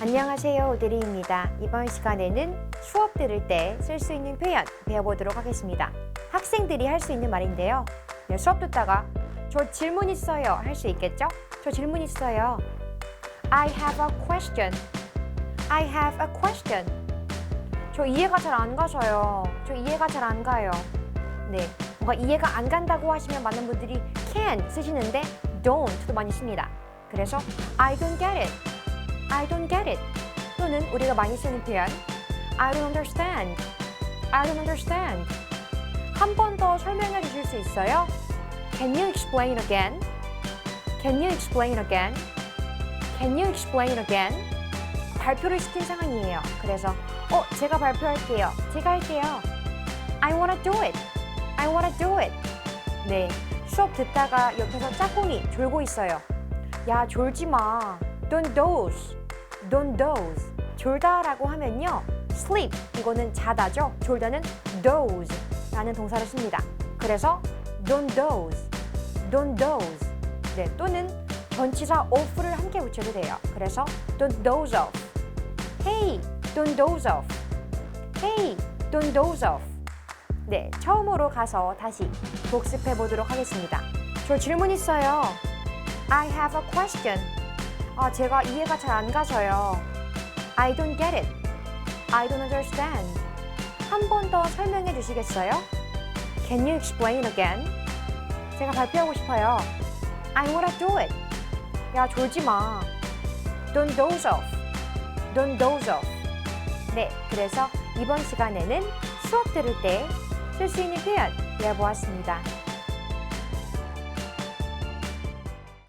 안녕하세요 오드리입니다. 이번 시간에는 수업 들을 때 쓸 수 있는 표현 배워보도록 하겠습니다. 학생들이 할 수 있는 말인데요. 네, 수업 듣다가 저 질문 있어요 할 수 있겠죠? 저 질문 있어요. I have a question. I have a question. 저 이해가 잘 안 가서요. 저 이해가 잘 안 가요. 네, 뭔가 이해가 안 간다고 하시면 많은 분들이 can 쓰시는데 don't도 많이 씁니다. 그래서 I don't get it. I don't get it. 또는 우리가 많이 쓰는 표현 I don't understand. I don't understand. 한 번 더 설명해 주실 수 있어요? Can you explain again? Can you explain again? Can you explain again? 발표를 시킨 상황이에요. 그래서 어, 제가 발표할게요. 제가 할게요. I wanna do it. I wanna do it. 네, 수업 듣다가 옆에서 짝꿍이 졸고 있어요. 야, 졸지 마. Don't doze. Don't doze. 졸다라고 하면요. sleep 이거는 자다죠. 졸다는 doze 라는 동사를 씁니다. 그래서 don't doze. Don't doze. 네, 또는 전치사 off를 함께 붙여도 돼요. 그래서 don't doze off. Hey, don't doze off. Hey, don't doze off. 네, 처음으로 가서 다시 복습해 보도록 하겠습니다. 저 질문 있어요. I have a question. 아, 제가 이해가 잘 안 가서요. I don't get it. I don't understand. 한 번 더 설명해 주시겠어요? Can you explain again? 제가 발표하고 싶어요. I wanna do it. 야, 졸지 마. Don't doze off. Don't doze off. 네, 그래서 이번 시간에는 수업 들을 때 쓸 수 있는 표현 배워보았습니다.